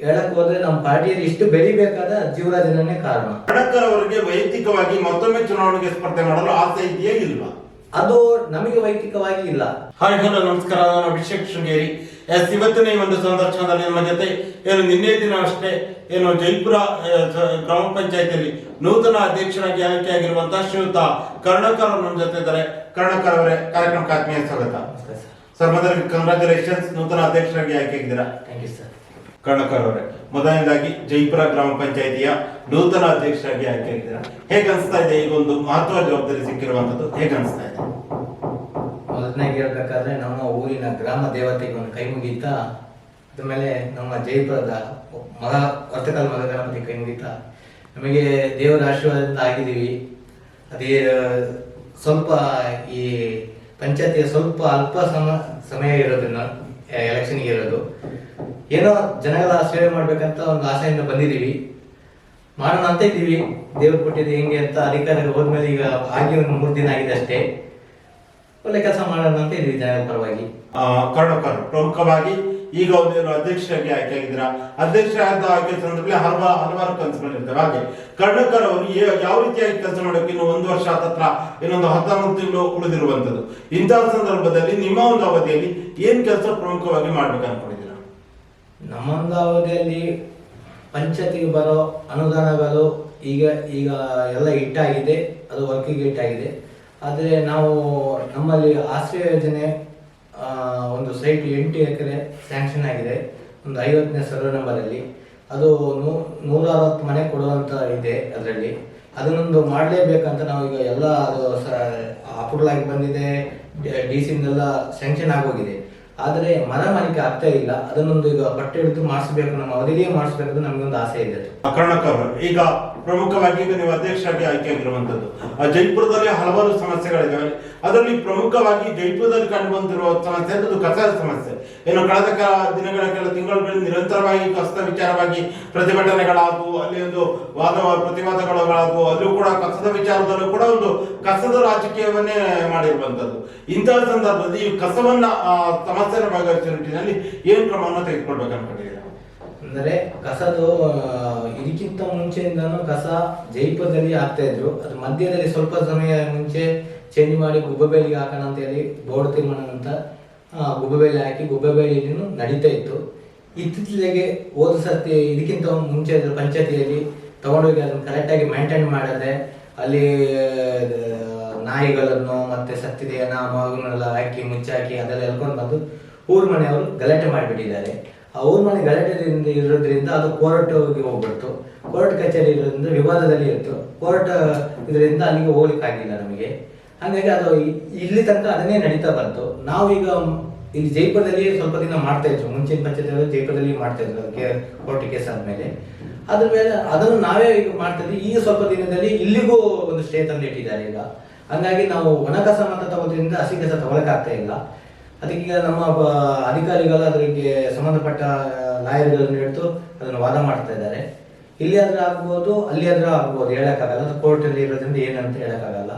ಹೇಳಕ್ ಹೋದ್ರೆ ನಮ್ಮ ಪಾರ್ಟಿಯಲ್ಲಿ ಇಷ್ಟು ಬೆಳಿಬೇಕಾದ ಜೀವರಾಜನೇ ಕಾರಣ. ಖಡಕ್ಕರ್ ಅವರಿಗೆ ವೈಯಕ್ತಿಕವಾಗಿ ಮತ್ತೊಮ್ಮೆ ಚುನಾವಣೆಗೆ ಸ್ಪರ್ಧೆ ಮಾಡಲು ಆಸೆ ಇದೆಯೇ ಇಲ್ವಾ ಅದು ನಮಗೆ ವೈಯಕ್ತಿಕವಾಗಿ ಇಲ್ಲ. ಹಾಯ್ ಹಲೋ ನಮಸ್ಕಾರ. ನಾನು ಅಭಿಷೇಕ್ ಶೃಂಗೇರಿ. ಎಸ್ ಇವತ್ತಿನ ಈ ಒಂದು ಸಂದರ್ಶನದಲ್ಲಿ ನಮ್ಮ ಜೊತೆ ಏನು ನಿನ್ನೆ ದಿನ ಅಷ್ಟೇ ಏನು ಜೈಪುರ ಆ, ಸ- ಗ್ರಾಮ ಪಂಚಾಯತಿಯಲ್ಲಿ ನೂತನ ಅಧ್ಯಕ್ಷರಾಗಿ ಆಯ್ಕೆಯಾಗಿರುವಂತಹ ಶ್ರೀಯುತ ಕರ್ಣಕರ್ ಅವರು ನಮ್ಮ ಜೊತೆ ಇದ್ದಾರೆ. ಕರ್ಣಕರ್ ಅವರೇ ಕಾರ್ಯಕ್ರಮಕ್ಕೆ ಆತ್ಮೀಯ ಸ್ವಾಗತ. ಸರ್. ಸರ್ ಮೊದಲಿಗೆ ಕಂಗ್ರಾಚುಲೇಷನ್ಸ್ ನೂತನ ಅಧ್ಯಕ್ಷರಾಗಿ ಆಯ್ಕೆಯಾಗಿದ್ದೀರಾ? ಥ್ಯಾಂಕ್ ಯು ಸರ್ ಕರ್ಣಕರ್ ಅವರೇ ಮೊದಲನೇದಾಗಿ ಜೈಪುರ ಗ್ರಾಮ ಪಂಚಾಯತಿಯ ನೂತನ ಅಧ್ಯಕ್ಷರಾಗಿ ಆಯ್ಕೆಯಾಗಿದ್ದೀರಾ. ಹೇಗೆ ಅನಿಸ್ತಾ ಇದೆ? ಈಗ ಒಂದು ಮಹತ್ವ ಜವಾಬ್ದಾರಿ ಸಿಕ್ಕಿರುವಂತದ್ದು ಹೇಗೆ ಅನಿಸ್ತಾ ಇದೆ? ಮೊದಲನೇಗೆ ಹೇಳ್ಬೇಕಾದ್ರೆ ನಮ್ಮ ಊರಿನ ಗ್ರಾಮ ದೇವತೆಗೆ ಒಂದು ಕೈ ಮುಗೀತಾ ಅದ್ಮೇಲೆ ನಮ್ಮ ಜೈಪುರದ ಮಗ ವರ್ತಕಾಲ ಮಗ ಗಣಪತಿ ಕೈ ಮುಗೀತಾ, ನಮಗೆ ದೇವರ ಆಶೀರ್ವಾದದಿಂದ ಆಗಿದ್ದೀವಿ. ಅದೇ, ಸ್ವಲ್ಪ ಈ ಪಂಚಾಯತಿಯ ಸ್ವಲ್ಪ ಅಲ್ಪ ಸಮ, ಸಮಯ ಇರೋದ್ರಿಂದ ಎಲೆಕ್ಷನ್ಗೆ ಇರೋದು. ಏನೋ ಜನಗಳ ಸೇವೆ ಮಾಡ್ಬೇಕಂತ ಒಂದು ಆಸೆಯಿಂದ ಬಂದಿದ್ದೀವಿ. ಮಾಡೋಣ ಅಂತ ಇದ್ದೀವಿ. ದೇವ್ರು ಕೊಟ್ಟಿದ್ದು ಹೆಂಗೆ ಅಂತ ಅಧಿಕಾರಿಗೆ ಹೋದ್ಮೇಲೆ ಈಗ ಆಗಿ ಒಂದು ಮೂರು ದಿನ ಆಗಿದೆ ಅಷ್ಟೇ. ಒಳ್ಳೆ ಕೆಲಸ ಮಾಡೋಣ ಅಂತ ಇದ್ದೀವಿ ಜನಗಳ ಪರವಾಗಿ. ಆ, ಕರ್ಣಕರ್ ಪ್ರಮುಖವಾಗಿ ಈಗ ಒಂದು ಅಧ್ಯಕ್ಷರಾಗಿ ಅಧ್ಯಕ್ಷ ಅಧ್ಯಕ್ಷರಾದ ಆಯ್ಕೆ ಮೇಲೆ ಹಲವಾರು ಹಲವಾರು ಕನಸುಗಳಿರ್ತವೆ ಹಾಗೆ ಕರ್ಣಕರ್ ಅವರು ಯಾವ ರೀತಿಯಾಗಿ ಕೆಲಸ ಮಾಡೋಕೆ ಇನ್ನು ಒಂದು ವರ್ಷ ಹತ್ರ ಇನ್ನೊಂದು ಹದಿನಾಲ್ಕು ತಿಂಗಳು ಉಳಿದಿರುವಂತದ್ದು ಇಂತಹ ಸಂದರ್ಭದಲ್ಲಿ ನಿಮ್ಮ ಒಂದು ಅವಧಿಯಲ್ಲಿ ಏನ್ ಕೆಲಸ ಪ್ರಮುಖವಾಗಿ ಮಾಡ್ಬೇಕು ಅನ್ಕೊಂಡಿದ್ದೀರಾ? ನಮ್ಮೊಂದು ಅವಧಿಯಲ್ಲಿ ಪಂಚಾಯತಿಗೆ ಬರೋ ಅನುದಾನಗಳು ಈಗ ಈಗ ಎಲ್ಲ ಇಟ್ಟಾಗಿದೆ ಅದು ವರ್ಕಿಗೆ ಇಟ್ಟಾಗಿದೆ ಆದರೆ ನಾವು ನಮ್ಮಲ್ಲಿ ಆಶ್ರಯ ಯೋಜನೆ ಒಂದು ಸೈಟ್ ಎಂಟು ಎಕರೆ ಸ್ಯಾಂಕ್ಷನ್ ಆಗಿದೆ, ಒಂದು ಐವತ್ತನೇ ಸರ್ವೆ ನಂಬರಲ್ಲಿ. ಅದು ನೂ ನೂರ ಅರವತ್ತು ಮನೆ ಕೊಡುವಂಥ ಇದೆ ಅದರಲ್ಲಿ. ಅದನ್ನೊಂದು ಮಾಡಲೇಬೇಕಂತ ನಾವು ಈಗ ಎಲ್ಲ ಅದು ಸ ಅಪ್ರೂವಲ್ ಆಗಿ ಬಂದಿದೆ, ಡಿ ಸಿಂದೆಲ್ಲ ಸ್ಯಾಂಕ್ಷನ್ ಆಗೋಗಿದೆ. ಆದರೆ ಮನಮಾನಿಕೆ ಆಗ್ತಾ ಇಲ್ಲ. ಅದನ್ನೊಂದು ಈಗ ಬಟ್ಟೆ ಹಿಡಿದು ಮಾಡಿಸಬೇಕು ನಮ್ಮ ಅವಧಿಯೇ ಮಾಡಿಸಬೇಕು ನಮಗೊಂದು ಆಸೆ ಇದೆ. ಕರ್ನಾಟಕ ಈಗ ಪ್ರಮುಖವಾಗಿ ಈಗ ನೀವು ಅಧ್ಯಕ್ಷರಾಗಿ ಆಯ್ಕೆಯಾಗಿರುವಂತದ್ದು ಜೈಪುರದಲ್ಲಿ ಹಲವಾರು ಸಮಸ್ಯೆಗಳಿದ್ದಾವೆ ಅದರಲ್ಲಿ ಪ್ರಮುಖವಾಗಿ ಜೈಪುರದಲ್ಲಿ ಕಂಡು ಬಂದಿರುವ ಸಮಸ್ಯೆ ಅದು ಕಸದ ಸಮಸ್ಯೆ. ಏನು ಕಳೆದ ಕೆಲ ದಿನಗಳ ಕೆಲ ತಿಂಗಳುಗಳಲ್ಲಿ ನಿರಂತರವಾಗಿ ಕಸದ ವಿಚಾರವಾಗಿ ಪ್ರತಿಭಟನೆಗಳಾದವು ಅಲ್ಲಿ ಒಂದು ವಾದ ಪ್ರತಿವಾದಗಳಾದವು ಅಲ್ಲೂ ಕೂಡ ಕಸದ ವಿಚಾರದಲ್ಲೂ ಕೂಡ ಒಂದು ಕಸದ ರಾಜಕೀಯವನ್ನೇ ಮಾಡಿರುವಂತದ್ದು ಇಂತಹ ಸಂದರ್ಭದಲ್ಲಿ ಈ ಕಸವನ್ನ ಆ, ಸಮಸ್ಯೆನ ಏನು ನಿಟ್ಟಿನಲ್ಲಿ ಏನ್ ಕ್ರಮವನ್ನು ತೆಗೆದುಕೊಳ್ಬೇಕು ಅನ್ಕೊಂಡಿದ್ದೀರಾ? ಅಂದರೆ ಕಸದು ಇದಕ್ಕಿಂತ ಮುಂಚೆಯಿಂದನೂ ಕಸ ಜೈಪದಲ್ಲಿ ಆಗ್ತಾ ಇದ್ರು. ಅದು ಮಧ್ಯದಲ್ಲಿ ಸ್ವಲ್ಪ ಸಮಯ ಮುಂಚೆ ಚೇಂಜ್ ಮಾಡಿ ಗುಬ್ಬಬೇಲಿಗೆ ಹಾಕೋಣ ಅಂತ ಹೇಳಿ ಬೋರ್ಡ್ ತೀರ್ಮಾನ ಅಂತ ಗುಬ್ಬಬೇಲಿ ಹಾಕಿ ಗುಬ್ಬಬೇಲಿನೂ ನಡೀತಾ ಇತ್ತು. ಇತ್ತೀಚೆಗೆ ಹೋದ ಸರ್ತಿ ಇದಕ್ಕಿಂತ ಮುಂಚೆ ಪಂಚಾಯತಿಯಲ್ಲಿ ತಗೊಂಡೋಗಿ ಅದನ್ನು ಕರೆಕ್ಟಾಗಿ ಮೇಂಟೈನ್ ಮಾಡದೆ ಅಲ್ಲಿ ನಾಯಿಗಳನ್ನು ಮತ್ತೆ ಸತ್ತಿದೆಯ ಮಗುನೆಲ್ಲ ಹಾಕಿ, ಮುಚ್ಚಾಕಿ, ಅದೆಲ್ಲ ಎಳ್ಕೊಂಡು ಬಂದು ಊರ್ ಮನೆಯವರು ಗಲಾಟೆ ಮಾಡಿಬಿಟ್ಟಿದ್ದಾರೆ. ಆ ಊರ್ ಮನೆ ಗಲಾಟೆಯಿಂದ ಇರೋದ್ರಿಂದ ಅದು ಕೋರ್ಟ್ಗೆ ಹೋಗ್ಬಿಡ್ತು. ಕೋರ್ಟ್ ಕಚೇರಿ ಇರೋದ್ರಿಂದ ವಿವಾದದಲ್ಲಿ ಇತ್ತು. ಕೋರ್ಟ್ ಇದರಿಂದ ಅಲ್ಲಿಗೆ ಹೋಗ್ಲಿಕ್ಕೆ ಆಗಿಲ್ಲ ನಮಗೆ. ಹಾಗಾಗಿ ಅದು ಇಲ್ಲಿ ತನಕ ಅದನ್ನೇ ನಡೀತಾ ಬಂತು. ನಾವೀಗ ಇಲ್ಲಿ ಜೈಪುರದಲ್ಲಿ ಸ್ವಲ್ಪ ದಿನ ಮಾಡ್ತಾ ಇದ್ರು ಮುಂಚಿನ ಪಂಚಾಯತ್ ಜೈಪುರದಲ್ಲಿ ಮಾಡ್ತಾ ಇದ್ರು ಅದಕ್ಕೆ ಕೋರ್ಟ್ ಕೇಸ್ ಆದ್ಮೇಲೆ. ಅದ್ರ ಮೇಲೆ ಅದನ್ನು ನಾವೇ ಮಾಡ್ತಾ ಇದ್ವಿ. ಈಗ ಸ್ವಲ್ಪ ದಿನದಲ್ಲಿ ಇಲ್ಲಿಗೂ ಒಂದು ಸ್ಟೇ ತಂದು ಇಟ್ಟಿದ್ದಾರೆ ಈಗ. ಹಂಗಾಗಿ ನಾವು ಒಣ ಕಸ ಮಾತ್ರ ತಗೋದ್ರಿಂದ ಹಸಿ ಕಸ ತಗೊಳಕಾಗ್ತಾ ಇಲ್ಲ. ಅದಕ್ಕೀಗ ನಮ್ಮ ಅಧಿಕಾರಿಗಳು ಅದಕ್ಕೆ ಸಂಬಂಧಪಟ್ಟ ಲಾಯರ್ಗಳನ್ನು ಹಿಡಿದು ಅದನ್ನು ವಾದ ಮಾಡ್ತಾ ಇದ್ದಾರೆ. ಇಲ್ಲಿ ಆದ್ರೆ ಆಗ್ಬೋದು, ಅಲ್ಲಿ ಆದ್ರೂ ಆಗ್ಬೋದು, ಹೇಳಕ್ಕಾಗಲ್ಲ. ಕೋರ್ಟ್ ಅಲ್ಲಿ ಇರೋದ್ರಿಂದ ಏನಂತ ಹೇಳಕ್ಕಾಗಲ್ಲ.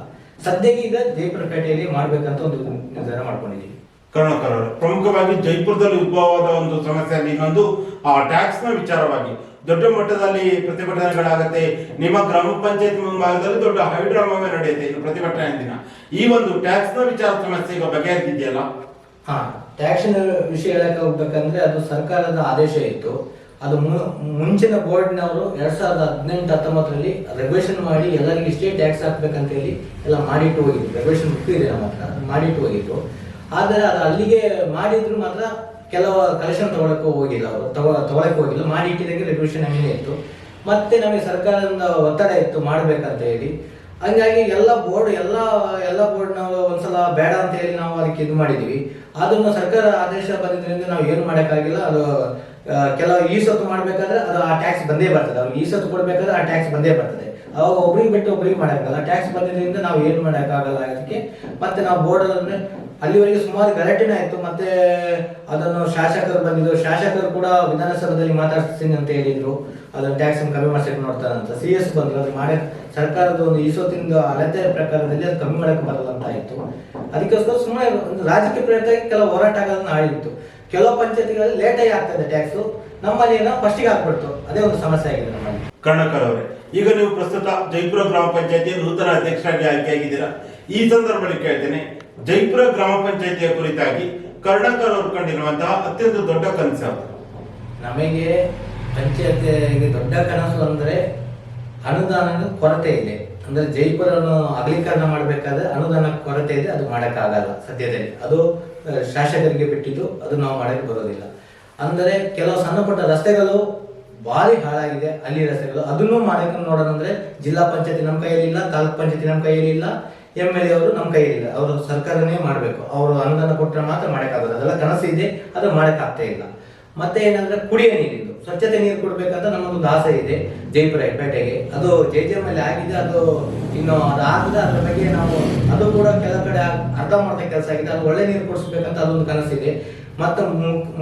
ಸದ್ಯಕ್ಕೆ ಈಗ ಜೈಪುರ ಪೇಟೆಯಲ್ಲಿ ಮಾಡ್ಬೇಕಂತ ಒಂದು ನಿರ್ಧಾರ ಮಾಡ್ಕೊಂಡಿದ್ದೀವಿ. ಕರುಣಾಕರ್ ಅವರು ಪ್ರಮುಖವಾಗಿ ಜೈಪುರದಲ್ಲಿ ಉದ್ಭವವಾದ ಒಂದು ಸಮಸ್ಯೆಯಲ್ಲಿ ಇನ್ನೊಂದು, ಆ ಟ್ಯಾಕ್ಸ್ನ ವಿಚಾರವಾಗಿ. ದೊಡ್ಡ ಮಟ್ಟದಲ್ಲಿ ಪ್ರತಿಭಟನೆಗಳಾಗತ್ತೆ. ನಿಮ್ಮ ಗ್ರಾಮ ಪಂಚಾಯತ್ ಮುಂಭಾಗದಲ್ಲಿ ದೊಡ್ಡ ಹೈಡ್ರಾಮವೇ ನಡೆಯುತ್ತೆ ಇನ್ನು ಪ್ರತಿಭಟನೆ ದಿನ. ಈ ಒಂದು ಟ್ಯಾಕ್ಸ್ನ ವಿಚಾರ ಸಮಸ್ಯೆ ಈಗ ಬಗೆಹರಿದಿದೆಯಲ್ಲ? ಹಾ ಟ್ಯಾಕ್ಸ್ ವಿಷಯ ಹೇಳಕ್ಕೆ ಹೋಗ್ಬೇಕಂದ್ರೆ ಅದು ಸರ್ಕಾರದ ಆದೇಶ ಇತ್ತು. ಅದು ಮುಂಚಿನ ಬೋರ್ಡ್ನವರು ಎರಡ್ ಸಾವಿರದ ಹದಿನೆಂಟು ಹತ್ತೊಂಬತ್ತರಲ್ಲಿ ರೆಗ್ಯುಲೇಷನ್ ಮಾಡಿ ಎಲ್ಲರಿಗೂ ಇಷ್ಟೇ ಟ್ಯಾಕ್ಸ್ ಹಾಕ್ಬೇಕಂತ ಹೇಳಿ ಎಲ್ಲ ಮಾಡಿಟ್ಟು ಹೋಗಿತ್ತು ರೆಗ್ಯುಲೇಷನ್ ಬುಕ್ ಇದೆ ನಮ್ಮ ಹತ್ರ ಮಾಡಿಟ್ಟು ಹೋಗಿದ್ರು ಆದರೆ ಅದು ಅಲ್ಲಿಗೆ ಮಾಡಿದ್ರು ಮಾತ್ರ ಕೆಲವು ಕಲೆಕ್ಷನ್ ತಗೊಳಕ್ಕೆ ಹೋಗಿಲ್ಲ ಅವರು. ತಗೊ, ತಗೊಳಕ್ಕೆ ಹೋಗಿಲ್ಲ. ಮಾಡಿ ಇಟ್ಟಿದಂಗೆ ರೆಗ್ಯುಲೇಷನ್ ಹಂಗೆ ಇತ್ತು. ಮತ್ತೆ ನಮಗೆ ಸರ್ಕಾರದಿಂದ ಒತ್ತಡ ಇತ್ತು ಮಾಡಬೇಕಂತ ಹೇಳಿ. ಹಂಗಾಗಿ ಎಲ್ಲ ಬೋರ್ಡ್ ಎಲ್ಲ ಎಲ್ಲ ಬೋರ್ಡ್ ನಾವು ಒಂದ್ಸಲ ಬೇಡ ಅಂತ ಹೇಳಿ ನಾವು ಅದಕ್ಕೆ ಇದು ಮಾಡಿದೀವಿ ಅದನ್ನು ಸರ್ಕಾರ ಆದೇಶ ಬಂದಿದ್ದರಿಂದ ನಾವು ಏನು ಮಾಡೋಕ್ಕಾಗಿಲ್ಲ. ಅದು ಕೆಲವು ಈ ಸೊತ್ತು ಮಾಡಬೇಕಾದ್ರೆ ಅದು ಆ ಟ್ಯಾಕ್ಸ್ ಬಂದೇ ಬರ್ತದೆ. ಅವ್ರಿಗೆ ಈ ಸೊತ್ತು ಕೊಡಬೇಕಾದ್ರೆ ಆ ಟ್ಯಾಕ್ಸ್ ಬಂದೇ ಬರ್ತದೆ. ಅವಾಗ ಒಬ್ರಿಗೆ ಬಿಟ್ಟು ಒಬ್ರಿಗೆ ಮಾಡೋಕ್ಕಾಗಲ್ಲ. ಟ್ಯಾಕ್ಸ್ ಬಂದಿದ್ದರಿಂದ ನಾವು ಏನು ಮಾಡೋಕ್ಕಾಗಲ್ಲ ಅದಕ್ಕೆ ಮತ್ತೆ ನಾವು ಬೋರ್ಡ್ ಅಲ್ಲಿವರೆಗೆ ಸುಮಾರು ಗಲಾಟೆನೇ ಆಯಿತು. ಮತ್ತೆ ಅದನ್ನು ಶಾಸಕರು ಬಂದಿದ್ರು. ಶಾಸಕರು ಕೂಡ ವಿಧಾನಸಭೆಯಲ್ಲಿ ಮಾತಾಡ್ತೀನಿ ಅಂತ ಹೇಳಿದ್ರು. ಅದನ್ನು ಟ್ಯಾಕ್ಸ್ ಕಮ್ಮಿ ಮಾಡ್ಸಕ್ಕೆ ಅಂತ. ಸಿ ಎಸ್ ಬಂದ್ರು. ಅದು ಮಾಡಿ, ಸರ್ಕಾರದ ಒಂದು ಈಸೋತಿಂದ ಅಳತೆ ಪ್ರಕಾರದಲ್ಲಿ ಅದು ಕಮ್ಮಿ ಮಾಡಕ್ಕೆ ಬರಲ್ಲ ಅಂತ ಆಯಿತು. ಅದಕ್ಕೋಸ್ಕರ ಸುಮ್ಮನೆ ಒಂದು ರಾಜಕೀಯ ಪ್ರಯತ್ನ ಕೆಲವು ಹೋರಾಟಗಳನ್ನು ಆಡಿತ್ತು. ಕೆಲವು ಪಂಚಾಯತಿಗಳಲ್ಲಿ ಲೇಟಾಗಿ ಆಗ್ತದೆ ಟ್ಯಾಕ್ಸು ನಮ್ಮಲ್ಲಿ ಏನೋ ಫಸ್ಟಿಗೆ ಆಗ್ಬಿಡ್ತು. ಅದೇ ಒಂದು ಸಮಸ್ಯೆ ಆಗಿದೆ ನಮ್ಮಲ್ಲಿ. ಕರ್ಣಕರ್ ಅವರೇ ಈಗ ನೀವು ಪ್ರಸ್ತುತ ಜೈಪುರ ಗ್ರಾಮ ಪಂಚಾಯತಿಯ ನೂತನ ಅಧ್ಯಕ್ಷರಾಗಿ ಆಯ್ಕೆಯಾಗಿದ್ದೀರಾ? ಈ ಸಂದರ್ಭದಲ್ಲಿ ಕೇಳ್ತೇನೆ, ಜೈಪುರ ಗ್ರಾಮ ಪಂಚಾಯತಿಯ ಕುರಿತಾಗಿ ಕರ್ನಾಟಕ ಅವರು ಕಂಡಿರುವಂತಹ ಅತ್ಯಂತ ದೊಡ್ಡ ಕನಸು? ನಮಗೆ ಪಂಚಾಯತಿಗೆ ದೊಡ್ಡ ಕನಸು ಅಂದ್ರೆ ಅನುದಾನದ ಕೊರತೆ ಇದೆ. ಅಂದ್ರೆ ಜೈಪುರ ಅಗಲೀಕರಣ ಮಾಡಬೇಕಾದ್ರೆ ಅನುದಾನ ಕೊರತೆ ಇದೆ, ಅದು ಮಾಡೋಕ್ಕಾಗಲ್ಲ ಸದ್ಯದಲ್ಲಿ. ಅದು ಶಾಸಕರಿಗೆ ಬಿಟ್ಟಿದ್ದು, ಅದು ನಾವು ಮಾಡಕ್ಕೆ ಬರೋದಿಲ್ಲ. ಅಂದರೆ ಕೆಲವು ಸಣ್ಣ ಪುಟ್ಟ ರಸ್ತೆಗಳು ಭಾರಿ ಹಾಳಾಗಿದೆ ಅಲ್ಲಿ ರಸ್ತೆಗಳು. ಅದನ್ನು ಮಾಡಕ್ಕೆ ನೋಡೋಣ ಅಂದ್ರೆ ಜಿಲ್ಲಾ ಪಂಚಾಯತಿ ನಮ್ಮ ಕೈಯಲ್ಲಿ ಇಲ್ಲ ತಾಲೂಕ್ ಪಂಚಾಯತಿ ನಮ್ಮ ಕೈಯಲ್ಲಿ ಇಲ್ಲ ಎಂ ಎಲ್ ಎ ಅವರು ನಮ್ಮ ಕೈಯಲ್ಲಿ ಇಲ್ಲ ಅವರು ಸರ್ಕಾರನೇ ಮಾಡಬೇಕು. ಅವರು ಅನುದಾನ ಕೊಟ್ಟರೆ ಮಾತ್ರ ಮಾಡೋಕ್ಕಾಗಲ್ಲ. ಅದೆಲ್ಲ ಕನಸು ಇದೆ ಅದು ಮಾಡೋಕ್ಕಾಗ್ತಾ ಇಲ್ಲ. ಮತ್ತೆ ಏನಂದ್ರೆ ಕುಡಿಯ ನೀರಿದ್ದು. ಸ್ವಚ್ಛತೆ ನೀರು ಕೊಡ್ಬೇಕಂತ ನಮ್ಮದು ದಾಸೆ ಇದೆ ಜೈಪುರ ಪೇಟೆಗೆ ಅದು ಜೆ ಜೆ ಮೇಲೆ ಆಗಿದೆ, ಅದು ಇನ್ನು ಅದು ಅದರ ಬಗ್ಗೆ ನಾವು ಅದು ಕೂಡ ಕೆಲ ಕಡೆ ಅರ್ಥ ಅರ್ಧಂಬರ್ಧ ಕೆಲಸ ಆಗಿದೆ. ಅದು ಒಳ್ಳೆ ನೀರು ಕೊಡಿಸ್ಬೇಕಂತ ಅದೊಂದು ಕನಸಿದೆ. ಮತ್ತು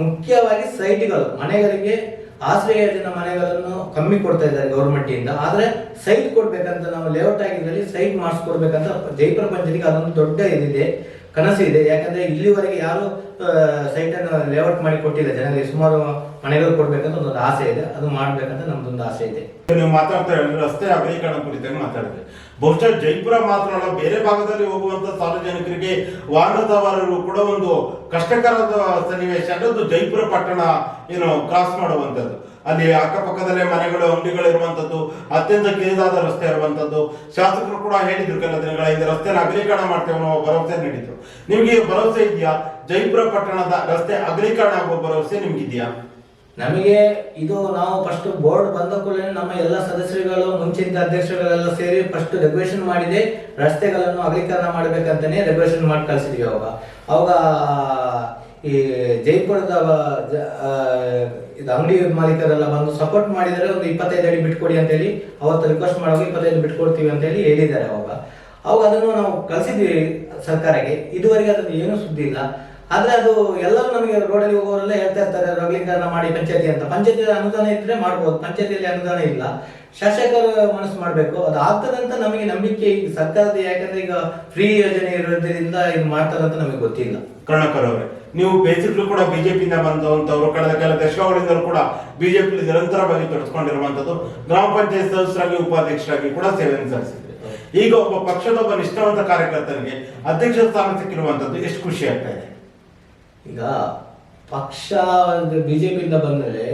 ಮುಖ್ಯವಾಗಿ ಸೈಟ್ಗಳು. ಮನೆಗಳಿಗೆ ಆಶ್ರಯ ಯೋಜನೆ ಮನೆಗಳನ್ನು ಕಮ್ಮಿ ಕೊಡ್ತಾ ಇದ್ದಾರೆ ಗೌರ್ಮೆಂಟ್ ಇಂದ. ಆದ್ರೆ ಸೈಟ್ ಕೊಡ್ಬೇಕಂತ ನಾವು ಲೇಔಟ್ ಆಗಿದ್ರಲ್ಲಿ ಸೈಟ್ ಮಾಡಿಸ್ಕೊಡ್ಬೇಕಂತ ಜೈಪುರ ಪಂಚಾಯತಿಗೆ ಅದೊಂದು ದೊಡ್ಡ ಇದಿದೆ, ಕನಸು ಇದೆ. ಯಾಕಂದ್ರೆ ಇಲ್ಲಿವರೆಗೆ ಯಾರು ಸೈಟ್ ಅನ್ನು ಲೇಔಟ್ ಮಾಡಿ ಕೊಟ್ಟಿಲ್ಲ ಜನರಿಗೆ. ಸುಮಾರು ಮನೆಗಳು ಕೊಡ್ಬೇಕಂತ ಒಂದೊಂದು ಆಸೆ ಇದೆ, ಅದು ಮಾಡ್ಬೇಕಂತ ನಮ್ದೊಂದು ಆಸೆ ಇದೆ. ನೀವು ಮಾತಾಡ್ತಾ ಹೇಳಿದ್ರೆ ರಸ್ತೆ ಅಗಲೀಕರಣ ಕುರಿತಾಗಿ ಮಾತಾಡಿದ್ರೆ ಬಹುಶಃ ಜೈಪುರ ಮಾತ್ರ ಅಲ್ಲ ಬೇರೆ ಭಾಗದಲ್ಲಿ ಹೋಗುವಂತ ಸಾರ್ವಜನಿಕರಿಗೆ ವಾಹನ ಕೂಡ ಒಂದು ಕಷ್ಟಕರದ ಸನ್ನಿವೇಶ, ಅಂದ್ರೆ ಜೈಪುರ ಪಟ್ಟಣ ಏನು ಕ್ರಾಸ್ ಮಾಡುವಂತದ್ದು ಅಲ್ಲಿ ಅಕ್ಕಪಕ್ಕದಲ್ಲೇ ಮನೆಗಳು, ಅಂಗಡಿಗಳು ಇರುವಂತದ್ದು ಅತ್ಯಂತ ಕಿರಿದಾದ ರಸ್ತೆ ಇರುವಂತದ್ದು ಶಾಸಕರು ಕೂಡ ಹೇಳಿದ್ರು ಕೆಲ ದಿನಗಳ ಹಿಂದೆ, ರಸ್ತೆಯನ್ನು ಅಗಲೀಕರಣ ಮಾಡ್ತೇವೆ ಅನ್ನೋ ಭರವಸೆ ನೀಡಿದ್ರು. ನಿಮ್ಗೆ ಭರವಸೆ ಇದೆಯಾ? ಜೈಪುರ ಪಟ್ಟಣದ ರಸ್ತೆ ಅಗಲೀಕರಣ ಆಗುವ ಭರವಸೆ ನಿಮ್ಗಿದ್ಯಾ? ನಮಗೆ ಇದು ನಾವು ಫಸ್ಟ್ ಬೋರ್ಡ್ ಬಂದ ಕೂಡಲೇ ನಮ್ಮ ಎಲ್ಲ ಸದಸ್ಯರುಗಳು ಮುಂಚಿನ ಅಧ್ಯಕ್ಷರುಗಳೆಲ್ಲ ಸೇರಿ ಫಸ್ಟ್ ರೆಗ್ಯುಲೇಷನ್ ಮಾಡಿದೆ. ರಸ್ತೆಗಳನ್ನು ಅಗಲೀಕರಣ ಮಾಡ್ಬೇಕಂತಾನೆ ರೆಗ್ಯುಲೇಷನ್ ಮಾಡಿ ಕಳಿಸಿದ್ವಿ ಅವಾಗ. ಅವಾಗ, ಈ ಜೈಪುರದ ಇದು ಅಂಗಡಿ ಮಾಲೀಕರೆಲ್ಲ ಬಂದು ಸಪೋರ್ಟ್ ಮಾಡಿದರೆ ಒಂದು ಇಪ್ಪತ್ತೈದು ಅಡಿ ಬಿಟ್ಕೊಡಿ ಅಂತೇಳಿ, ಅವತ್ತು ರಿಕ್ವೆಸ್ಟ್ ಮಾಡುವಾಗ ಇಪ್ಪತ್ತೈದು ಬಿಟ್ಕೊಡ್ತೀವಿ ಅಂತೇಳಿ ಹೇಳಿದ್ದಾರೆ ಅವಾಗ. ಅವಾಗ ಅದನ್ನು ನಾವು ಕಳಿಸಿದ್ವಿ ಸರ್ಕಾರಕ್ಕೆ. ಇದುವರೆಗೆ ಅದನ್ನು ಏನೂ ಸುದ್ದಿ ಇಲ್ಲ. ಆದ್ರೆ ಅದು ಎಲ್ಲರೂ ನಮಗೆ ರೋಡಲ್ಲಿ ಹೋಗೋರೆಲ್ಲ ಹೇಳ್ತಾ ಇರ್ತಾರೆ ರಗಲೀಕರಣ ಮಾಡಿ ಪಂಚಾಯತಿ ಅಂತ. ಪಂಚಾಯತಿ ಅನುದಾನ ಇದ್ರೆ ಮಾಡ್ಬೋದು ಪಂಚಾಯತಿಯಲ್ಲಿ ಅನುದಾನ ಇಲ್ಲ. ಶಾಸಕರು ಮನಸ್ಸು ಮಾಡಬೇಕು ಅದು ಆಗ್ತದಂತ ನಮಗೆ ನಂಬಿಕೆ ಈಗ ಸರ್ಕಾರದ ಯಾಕಂದ್ರೆ ಈಗ ಫ್ರೀ ಯೋಜನೆ ಇರೋದ್ರಿಂದ ಇದು ಮಾಡ್ತಾರಂತ ನಮಗೆ ಗೊತ್ತಿಲ್ಲ. ಕರ್ಣಕರ್ ಅವರೇ ನೀವು ಬೇಸಿಕ್ಲು ಕೂಡ ಬಿಜೆಪಿಯಿಂದ ಬಂದವಂತವ್ರು ಕಳೆದ ಕೆಲ ದಶಕಗಳಿಂದಲೂ ಕೂಡ ಬಿಜೆಪಿ ನಿರಂತರವಾಗಿ ತೊಡಸ್ಕೊಂಡಿರುವಂತದ್ದು ಗ್ರಾಮ ಪಂಚಾಯತ್ ಸದಸ್ಯರಾಗಿ ಉಪಾಧ್ಯಕ್ಷರಾಗಿ ಕೂಡ ಸೇವೆ ಸಲ್ಲಿಸಿದ್ರು. ಈಗ ಒಬ್ಬ ಪಕ್ಷದ ಒಬ್ಬ ನಿಷ್ಠಾವಂತ ಕಾರ್ಯಕರ್ತನಿಗೆ ಅಧ್ಯಕ್ಷ ಸ್ಥಾನ ಸಿಕ್ಕಿರುವಂತದ್ದು ಎಷ್ಟು ಖುಷಿ ಆಗ್ತಾ ಇದೆ. ಈಗ ಪಕ್ಷ ಬಿಜೆಪಿಯಿಂದ ಬಂದರೆ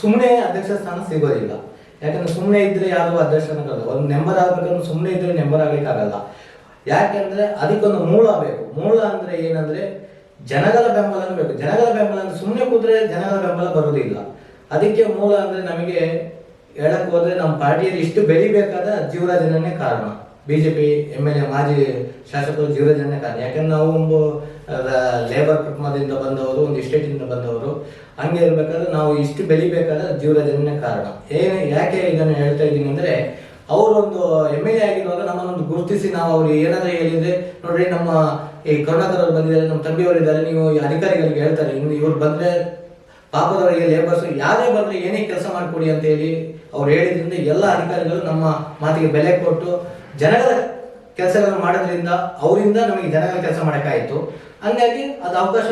ಸುಮ್ಮನೆ ಅಧ್ಯಕ್ಷ ಸ್ಥಾನ ಸಿಗೋದಿಲ್ಲ. ಯಾಕಂದ್ರೆ ಸುಮ್ಮನೆ ಇದ್ರೆ ಯಾರು ಅಧ್ಯಕ್ಷನಾಗಲ್ಲ ಒಂದು ನೆಂಬರ್ ಆಗ್ಬೇಕಂದ್ರೆ ಸುಮ್ಮನೆ ಇದ್ರೆ ನೆಂಬರ್ ಆಗ್ಲಿಕ್ಕಾಗಲ್ಲ ಯಾಕೆಂದ್ರೆ ಅದಕ್ಕೊಂದು ಮೂಲ ಬೇಕು. ಮೂಲ ಅಂದ್ರೆ ಏನಂದ್ರೆ ಜನಗಳ ಬೆಂಬಲ ಬೇಕು. ಜನಗಳ ಬೆಂಬಲ ಅಂದ್ರೆ ಸುಮ್ಮನೆ ಕೂತ್ರೆ ಜನಗಳ ಬೆಂಬಲ ಬರುವುದಿಲ್ಲ. ಅದಕ್ಕೆ ಮೂಲ ಅಂದ್ರೆ ನಮಗೆ ಹೇಳಕ್ ಹೋದ್ರೆ ನಮ್ಮ ಪಾರ್ಟಿಯಲ್ಲಿ ಇಷ್ಟು ಬೆಳಿಬೇಕಾದ ಜೀವರಾಜನೇ ಕಾರಣ. ಬಿಜೆಪಿ, ಎಂ ಎಲ್ ಎ, ಮಾಜಿ ಶಾಸಕರು ಜೀವರಾಜನೇ ಕಾರಣ. ಯಾಕಂದ್ರೆ ನಾವು ಲೇಬರ್ ಕುಟುಂಬದಿಂದ ಬಂದವರು, ಒಂದು ಇಸ್ಟೇಟಿಂದ ಬಂದವರು, ಹಂಗೆ ಇರಬೇಕಾದ್ರೆ ನಾವು ಇಷ್ಟು ಬೆಳಿಬೇಕಾದ್ರೆ ಜೀವರಾಜನೇ ಕಾರಣ. ಏನು, ಯಾಕೆ ಇದನ್ನು ಹೇಳ್ತಾ ಇದ್ದೀನಿ ಅಂದ್ರೆ, ಅವರೊಂದು ಎಂ ಎಲ್ ಎ ಆಗಿರುವಾಗ ನಮ್ಮನ್ನೊಂದು ಗುರುತಿಸಿ ನಾವು ಅವ್ರು ಏನಾದರೂ ಹೇಳಿದರೆ, ನೋಡ್ರಿ ನಮ್ಮ ಈ ಕರುಣಾಕರವ್ರು ಬಂದಿದ್ದಾರೆ, ನಮ್ಮ ತಂಬಿಯವರು ಇದ್ದಾರೆ, ನೀವು ಈ ಅಧಿಕಾರಿಗಳಿಗೆ ಹೇಳ್ತಾರೆ, ಇನ್ನು ಇವ್ರು ಬಂದ್ರೆ ಪಾಪದವರಿಗೆ ಲೇಬರ್ಸ್ ಯಾರೇ ಬಂದ್ರೆ ಏನೇ ಕೆಲಸ ಮಾಡಿಕೊಡಿ ಅಂತ ಹೇಳಿ ಅವ್ರು ಹೇಳಿದ್ರಿಂದ ಎಲ್ಲ ಅಧಿಕಾರಿಗಳು ನಮ್ಮ ಮಾತಿಗೆ ಬೆಲೆ ಕೊಟ್ಟು ಜನಗಳ ಕೆಲಸಗಳನ್ನು ಮಾಡೋದ್ರಿಂದ ಅವರಿಂದ ನಮಗೆ ಜನಗಳ ಕೆಲಸ ಮಾಡೋಕ್ಕಾಯಿತು ಹಂಗಾಗಿ ಅದು ಅವಕಾಶ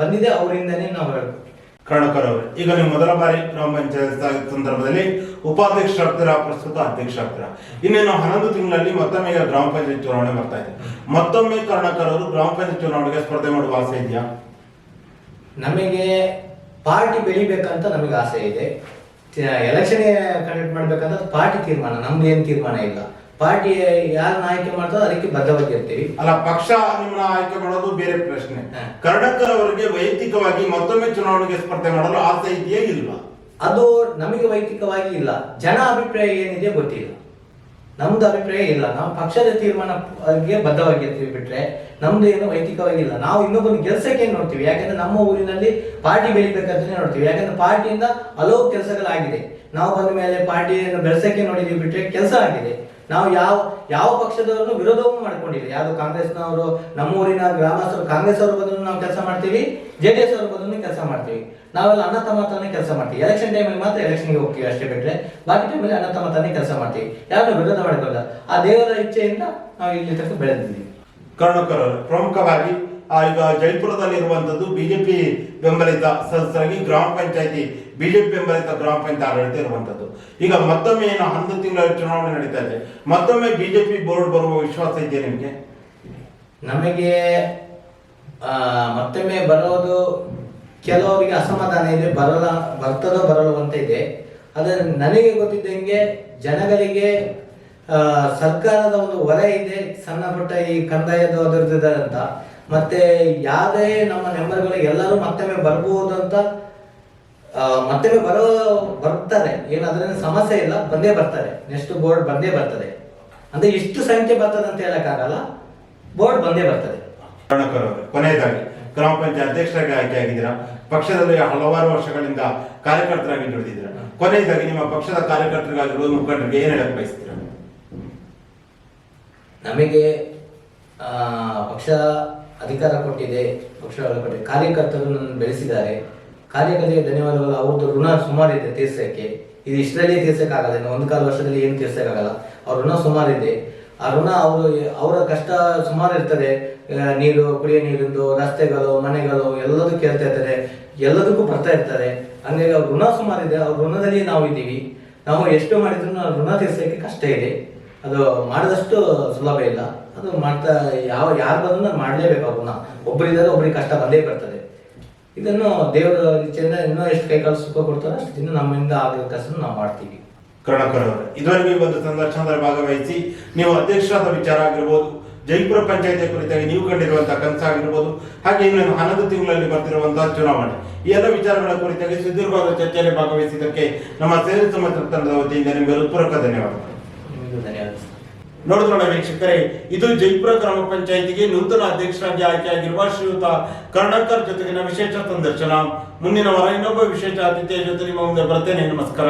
ಬಂದಿದೆ ಅವರಿಂದನೇ ನಾವು ಹೇಳ್ಬೋದು. ಕರ್ಣಕರ್ ಅವರು ಈಗ ನೀವು ಮೊದಲ ಬಾರಿ ಗ್ರಾಮ ಪಂಚಾಯತ್ ಸಂದರ್ಭದಲ್ಲಿ ಉಪಾಧ್ಯಕ್ಷ ಆಗ್ತೀರಾ ಪ್ರಸ್ತುತ ಅಧ್ಯಕ್ಷ ಆಗ್ತೀರಾ? ಇನ್ನೇನು ಹನ್ನೊಂದು ತಿಂಗಳಲ್ಲಿ ಮತ್ತೊಮ್ಮೆ ಈಗ ಗ್ರಾಮ ಪಂಚಾಯತ್ ಚುನಾವಣೆ ಬರ್ತಾ ಇದೆ. ಮತ್ತೊಮ್ಮೆ ಕರ್ಣಕರ್ ಅವರು ಗ್ರಾಮ ಪಂಚಾಯತ್ ಚುನಾವಣೆಗೆ ಸ್ಪರ್ಧೆ ಮಾಡುವ ಆಸೆ ಇದೆಯಾ? ನಮಗೆ ಪಾರ್ಟಿ ಬೆಳಿಬೇಕಂತ ನಮಗೆ ಆಸೆ ಇದೆ. ಎಲೆಕ್ಷನ್ ಕಂಡಕ್ಟ್ ಮಾಡ್ಬೇಕಂತ ಪಾರ್ಟಿ ತೀರ್ಮಾನ ನಮ್ದು ಏನು ತೀರ್ಮಾನ ಇಲ್ಲ. ಪಾರ್ಟಿ ಯಾರನ್ನ ಆಯ್ಕೆ ಮಾಡ್ತಾರೋ ಅದಕ್ಕೆ ಬದ್ಧವಾಗಿರ್ತೀವಿ. ಅಲ್ಲ ಪಕ್ಷ ನಿಮ್ಮನ್ನ ಆಯ್ಕೆ ಮಾಡೋದು ಬೇರೆ ಪ್ರಶ್ನೆ. ಕರ್ನಾಟಕ ಅವರಿಗೆ ವೈಯಕ್ತಿಕವಾಗಿ ಮತ್ತೊಮ್ಮೆ ಚುನಾವಣೆಗೆ ಸ್ಪರ್ಧೆ ಮಾಡಲು ಆಸೆ ಇದೆಯೇ ಇಲ್ವಾ ಅದು ನಮಗೆ ವೈಯಕ್ತಿಕವಾಗಿ ಇಲ್ಲ. ಜನ ಅಭಿಪ್ರಾಯ ಏನಿದೆ ಗೊತ್ತಿಲ್ಲ. ನಮ್ದು ಅಭಿಪ್ರಾಯ ಇಲ್ಲ. ನಾವು ಪಕ್ಷದ ತೀರ್ಮಾನಕ್ಕೆ ಬದ್ಧವಾಗಿರ್ತೀವಿ ಬಿಟ್ರೆ ನಮ್ದು ಏನು ವೈಯಕ್ತಿಕವಾಗಿಲ್ಲ ನಾವು ಇನ್ನೊಬ್ಬನ ಕೆಲಸಕ್ಕೆ ನೋಡ್ತೀವಿ? ಯಾಕಂದ್ರೆ ನಮ್ಮ ಊರಿನಲ್ಲಿ ಪಾರ್ಟಿ ಬೆಳಿಬೇಕಂತಾನೆ ನೋಡ್ತೀವಿ. ಯಾಕಂದ್ರೆ ಪಾರ್ಟಿಯಿಂದ ಹಲವು ಕೆಲಸಗಳಾಗಿದೆ. ನಾವು ಬಂದ ಮೇಲೆ ಪಾರ್ಟಿಯನ್ನು ಬೆಳೆಸಕ್ಕೆ ನೋಡಿದೀವಿ ಬಿಟ್ರೆ ಕೆಲಸ ಆಗಿದೆ. ನಾವು ಯಾವ ಯಾವ ಪಕ್ಷದವರನ್ನು ವಿರೋಧವೂ ಮಾಡ್ಕೊಂಡಿಲ್ಲ. ಯಾವುದು ಕಾಂಗ್ರೆಸ್ನವರು, ನಮ್ಮೂರಿನ ಗ್ರಾಮಸ್ಥರು ಕಾಂಗ್ರೆಸ್ ಅವ್ರ ಬದಲು ನಾವು ಕೆಲಸ ಮಾಡ್ತೀವಿ, ಜೆ ಡಿ ಎಸ್ ಅವ್ರ ಬದಲು ಕೆಲಸ ಮಾಡ್ತೀವಿ. ನಾವೆಲ್ಲ ಅಣ್ಣ ತಮ್ಮ ಕೆಲಸ ಮಾಡ್ತೀವಿ. ಎಲೆಕ್ಷನ್ ಟೈಮಲ್ಲಿ ಮಾತ್ರ ಎಲೆಕ್ಷನ್ಗೆ ಹೋಗ್ತೀವಿ ಅಷ್ಟೇ ಬಿಟ್ಟರೆ ಬಾಕಿ ಟೈಮಲ್ಲಿ ಅಣ್ಣ ತಮ್ಮ ಕೆಲಸ ಮಾಡ್ತೀವಿ. ಯಾರನ್ನು ವಿರೋಧ ಮಾಡ್ಕೊಳ್ಳಲ್ಲ. ಆ ದೇವರ ಇಚ್ಛೆಯಿಂದ ನಾವು ಇಲ್ಲಿ ತನಕ ಬೆಳೆದಿದ್ದೀವಿ. ಕರ್ಣಕರ್, ಪ್ರಮುಖವಾಗಿ ಈಗ ಜೈಪುರದಲ್ಲಿ ಇರುವಂತದ್ದು ಬಿಜೆಪಿ ಬೆಂಬಲಿತ ಸದಸ್ಯರಾಗಿ ಗ್ರಾಮ ಪಂಚಾಯತಿ ಬಿಜೆಪಿ ಬೆಂಬಲಿತ ಗ್ರಾಮ ಪಂಚಾಯತ್ ಆಡಳಿತ ಇರುವಂತದ್ದು. ಈಗ ಮತ್ತೊಮ್ಮೆ ಏನು ಹನ್ನೊಂದು ತಿಂಗಳ ಚುನಾವಣೆ ನಡೀತಾ ಇದೆ. ಮತ್ತೊಮ್ಮೆ ಬಿಜೆಪಿ ಬೋರ್ಡ್ ಬರುವ ವಿಶ್ವಾಸ ಇದೆಯಾ ನಿಮಗೆ? ನಮಗೆ ಮತ್ತೊಮ್ಮೆ ಬರೋದು ಕೆಲವರಿಗೆ ಅಸಮಾಧಾನ ಇದೆ ಬರಲ್ಲ ಬರ್ತದೋ ಬರಲು ಅಂತ ಇದೆ. ಆದರೆ ನನಗೆ ಗೊತ್ತಿದ್ದಂಗೆ ಜನಗಳಿಗೆ ಸರ್ಕಾರದ ಒಂದು ಹೊರೆ ಇದೆ, ಸಣ್ಣ ಪುಟ್ಟ ಈ ಕಂದಾಯದ ಅಂತ. ಮತ್ತೆ ಯಾವುದೇ ನಮ್ಮ ಮೆಂಬರ್ಗಳು ಎಲ್ಲರೂ ಮತ್ತೊಮ್ಮೆ ಬರಬಹುದು ಅಂತ ಆ, ಮತ್ತೊಮ್ಮೆ ಬರೋ ಬರ್ತಾರೆ ಏನಾದ್ರೆ ಸಮಸ್ಯೆ ಇಲ್ಲ ಬಂದೇ ಬರ್ತಾರೆ. ನೆಕ್ಸ್ಟ್ ಬೋರ್ಡ್ ಬಂದೇ ಬರ್ತದೆ. ಅಂದ್ರೆ ಇಷ್ಟು ಸಂಖ್ಯೆ ಬರ್ತದೆ ಅಂತ ಹೇಳಕ್ಕಾಗಲ್ಲ. ಬೋರ್ಡ್ ಬಂದೇ ಬರ್ತದೆ. ಕೊನೆಯದಾಗಿ ಗ್ರಾಮ ಪಂಚಾಯತ್ ಅಧ್ಯಕ್ಷರಾಗಿ ಆಯ್ಕೆ ಆಗಿದ್ದೀರಾ ಪಕ್ಷದಲ್ಲಿ ಹಲವಾರು ವರ್ಷಗಳಿಂದ ಕಾರ್ಯಕರ್ತರಾಗಿ ದುಡಿದಿದ್ದೀರಾ? ಕೊನೆಯದಾಗಿ ನಿಮ್ಮ ಪಕ್ಷದ ಕಾರ್ಯಕರ್ತರಿಗಾಗಿ ಮುಖಂಡರಿಗೆ ಏನ್ ಹೇಳಕ್ ಬಯಸ್ತೀರಾ? ನಮಗೆ ಪಕ್ಷ ಅಧಿಕಾರ ಕೊಟ್ಟಿದೆ ಪಕ್ಷ ಕೊಟ್ಟಿದೆ. ಕಾರ್ಯಕರ್ತರು ನನ್ನ ಬೆಳೆಸಿದ್ದಾರೆ. ಕಾರ್ಯಕರ್ತರಿಗೆ ಧನ್ಯವಾದಗಳು. ಅವ್ರದ್ದು ಋಣ ಸುಮಾರಿದೆ ತೀರ್ಸಕ್ಕೆ. ಇದು ಇಷ್ಟರಲ್ಲಿ ತೀರ್ಸಕ್ಕಾಗಲ್ಲ, ಇನ್ನು ಒಂದು ಕಾಲು ವರ್ಷದಲ್ಲಿ ಏನು ತೀರ್ಸಕ್ಕಾಗಲ್ಲ. ಅವ್ರ ಋಣ ಸುಮಾರಿದೆ ಆ ಋಣ ಅವರು, ಅವರ ಕಷ್ಟ ಸುಮಾರು ಇರ್ತದೆ. ನೀರು, ಕುಡಿಯೋ ನೀರಿಂದು, ರಸ್ತೆಗಳು, ಮನೆಗಳು ಎಲ್ಲದಕ್ಕೂ ಕೇಳ್ತಾ ಇರ್ತಾರೆ. ಎಲ್ಲದಕ್ಕೂ ಬರ್ತಾ ಇರ್ತಾರೆ. ಹಂಗಾಗಿ ಅವ್ರ ಋಣ ಸುಮಾರಿದೆ ಅವ್ರ ಋಣದಲ್ಲಿ ನಾವು ಇದ್ದೀವಿ. ನಾವು ಎಷ್ಟು ಮಾಡಿದ್ರು ಋಣ ತೀರ್ಸಕ್ಕೆ ಕಷ್ಟ ಇದೆ. ಅದು ಮಾಡಿದಷ್ಟು ಸುಲಭ ಇಲ್ಲ. ಅದು ಮಾಡ್ತಾ, ಯಾವ, ಯಾರು ಬಂದ್ರು ನಾನು ಮಾಡಲೇಬೇಕು ಅವ್ರನ್ನ ಒಬ್ಬರಿದ್ದಾರೆ ಒಬ್ಬರಿಗೆ ಕಷ್ಟ ಬಂದೇ ಬರ್ತದೆ. ಇದನ್ನು ದೇವರ ಇಚ್ಛೆಯಿಂದ ಇನ್ನೂ ಎಷ್ಟು ಕೈ ಕಾಲು ಸುಖ ಕೊಡ್ತಾರೆ ಅಷ್ಟು ದಿನ ನಮ್ಮಿಂದ ಆಗಿರೋ ಕೆಲಸ ನಾವು ಮಾಡ್ತೀವಿ. ಕರ್ಣಕರ್ ಅವರೇ ಇದುವರೆಗೆ ಒಂದು ಸಂದರ್ಶನದಲ್ಲಿ ಭಾಗವಹಿಸಿ ನೀವು ಅಧ್ಯಕ್ಷರಾದ ವಿಚಾರ ಆಗಿರ್ಬೋದು ಜೈಪುರ ಪಂಚಾಯತಿ ಕುರಿತಾಗಿ ನೀವು ಕಂಡಿರುವಂತಹ ಕನಸಾಗಿರ್ಬೋದು ಹಾಗೆ ಇನ್ನು ಹನ್ನೊಂದು ತಿಂಗಳಲ್ಲಿ ಬರ್ತಿರುವಂತಹ ಚುನಾವಣೆ. ಈ ಎಲ್ಲ ವಿಚಾರಗಳ ಕುರಿತಾಗಿ ಸುದೀರ್ಘವಾದ ಚರ್ಚೆಯಲ್ಲಿ ಭಾಗವಹಿಸಿದ್ದಕ್ಕೆ ನಮ್ಮ ಸೇವೆ ಸಮಾಜ ತಂಡದ ವತಿಯಿಂದ ನಿಮಗೆ ಹೃತ್ಪೂರ್ವಕ ಧನ್ಯವಾದಗಳು. ನಿಮಗೂ ಧನ್ಯವಾದ ನೋಡಿದ್ರಲ್ಲ ವೀಕ್ಷಕರೇ, ಇದು ಜೈಪುರ ಗ್ರಾಮ ಪಂಚಾಯಿತಿಗೆ ನೂತನ ಅಧ್ಯಕ್ಷರಾಗಿ ಆಯ್ಕೆಯಾಗಿರುವ ಶ್ರೀಯುತ ಕರ್ಣಕರ್ ಜೊತೆಗಿನ ವಿಶೇಷ ಸಂದರ್ಶನ. ಮುಂದಿನ ವಾರ ಇನ್ನೊಬ್ಬ ವಿಶೇಷ ಆತಿಥ್ಯ ಜೊತೆ ನಿಮ್ಮ ಮುಂದೆ ಬರ್ತೇನೆ ನಮಸ್ಕಾರ.